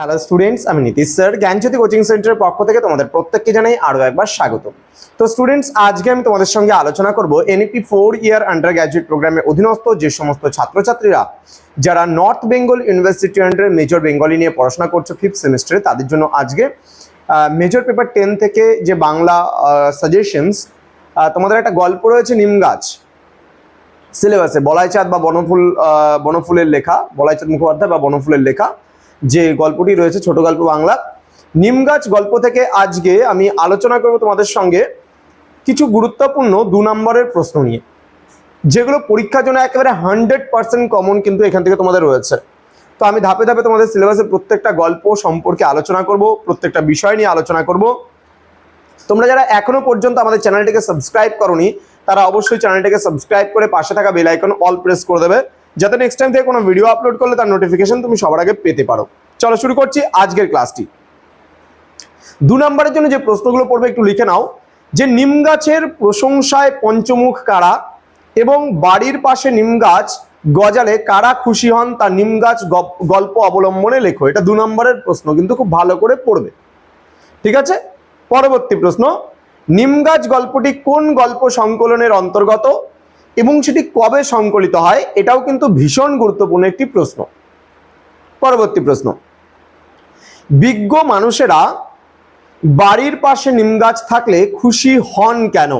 Hello students আমি Nitish sir. জ্ঞানজ্যোতি coaching সেন্টারের পক্ষ থেকে তোমাদের প্রত্যেককে জানাই আরও একবার স্বাগত। তো স্টুডেন্টস আজকে আমি তোমাদের সঙ্গে আলোচনা করব NEP four year undergraduate প্রোগ্রামের অধীনস্থ যে সমস্ত ছাত্রছাত্রীরা, যারা নর্থ বেঙ্গল ইউনিভার্সিটি আন্ডারে মেজর বেঙ্গলি নিয়ে পড়াশোনা করছ ফিফথ সেমিস্টারে তাদের জন্য আজকে মেজর পেপার টেন থেকে যে বাংলা সাজেশনস তোমাদের একটা গল্প রয়েছে নিম গাছ। সিলেবাসে বলাইচাঁদ বা বনফুল বনফুলের লেখা, বলাইচাঁদ মুখোপাধ্যায় বা বনফুলের লেখা। যে গল্পটি রয়েছে, ছোট গল্প বাংলা, নিম গাছ গল্প থেকে আজকে আমি আলোচনা করব তোমাদের সঙ্গে কিছু গুরুত্বপূর্ণ দু নম্বরের প্রশ্ন নিয়ে, যেগুলো পরীক্ষার জন্য একেবারে হান্ড্রেড পার্সেন্ট কমন কিন্তু এখান থেকে তোমাদের রয়েছে। তো আমি ধাপে ধাপে তোমাদের সিলেবাসের প্রত্যেকটা গল্প সম্পর্কে আলোচনা করব, প্রত্যেকটা বিষয় নিয়ে আলোচনা করব। তোমরা যারা এখনও পর্যন্ত আমাদের চ্যানেলটিকে সাবস্ক্রাইব করনি, তারা অবশ্যই চ্যানেলটিকে সাবস্ক্রাইব করে পাশে থাকা বেল আইকন অল প্রেস করে দেবে। যাতে নেক্সট টাইম থেকে কোনো ভিডিও আপলোড করলে তার নোটিফিকেশন তুমি সবার আগে পেতে পারো। চলো শুরু করছি আজকের ক্লাসটি দু নম্বরের জন্য যে প্রশ্নগুলো পড়বে একটু লিখে নাও। যে নিম গাছের প্রশংসায় পঞ্চমুখ কারা এবং বাড়ির পাশে নিম গাছ গজালে কারা খুশি হন তা নিম গাছ গল্প অবলম্বনে লেখো। এটা দু নম্বরের প্রশ্ন, কিন্তু খুব ভালো করে পড়বে। ঠিক আছে? পরবর্তী প্রশ্ন, নিম গাছ গল্পটি কোন গল্প সংকলনের অন্তর্গত? এবং সেটি কবে সংকলিত হয়, এটাও কিন্তু ভীষণ গুরুত্বপূর্ণ একটি প্রশ্ন। পরবর্তী প্রশ্ন। বিজ্ঞ মানুষেরা বাড়ির পাশে নিম গাছ থাকলে খুশি হন কেন?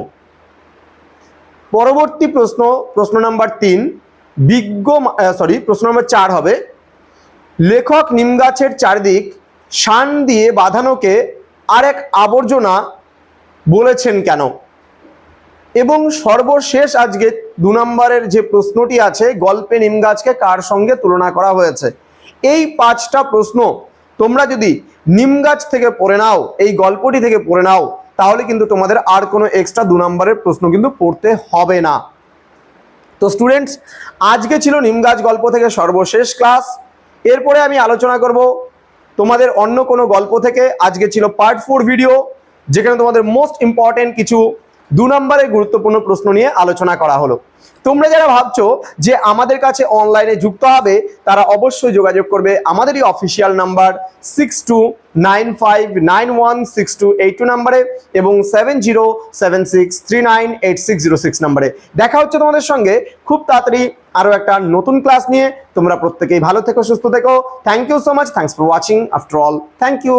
পরবর্তী প্রশ্ন প্রশ্ন নাম্বার তিন, বিজ্ঞ সরি প্রশ্ন নাম্বার চার হবে, লেখক নিম গাছের চারিদিক শান দিয়ে বাঁধানোকে আরেক আবর্জনা বলেছেন কেন? এবং সর্বশেষ আজকে দু নম্বরের যে প্রশ্নটি আছে, গল্পে নিম গাছকে কার সঙ্গে তুলনা করা হয়েছে? এই পাঁচটা প্রশ্ন তোমরা যদি নিম গাছ থেকে পড়ে নাও, এই গল্পটি থেকে পড়ে নাও, তাহলে কিন্তু তোমাদের আর কোনো এক্সট্রা দু নম্বরের প্রশ্ন কিন্তু পড়তে হবে না। তো স্টুডেন্টস আজকে ছিল নিম গাছ গল্প থেকে সর্বশেষ ক্লাস এরপরে আমি আলোচনা করব তোমাদের অন্য কোনো গল্প থেকে। আজকে ছিল পার্ট ফোর ভিডিও যেখানে তোমাদের মোস্ট ইম্পর্টেন্ট কিছু দু নম্বরের গুরুত্বপূর্ণ প্রশ্ন নিয়ে আলোচনা করা হলো। তোমরা যারা ভাবছ যে আমাদের কাছে অনলাইনে যুক্ত হবে, তারা অবশ্যই যোগাযোগ করবে আমাদেরই official number six two nine five nine one six two eight two নাম্বারে এবং seven zero seven six three nine eight six zero six নাম্বারে। দেখা হচ্ছে তোমাদের সঙ্গে খুব তাড়াতাড়ি আরও একটা নতুন ক্লাস নিয়ে। তোমরা প্রত্যেকেই ভালো থেকো, সুস্থ থেকো। Thank you so much thanks for watching after all thank you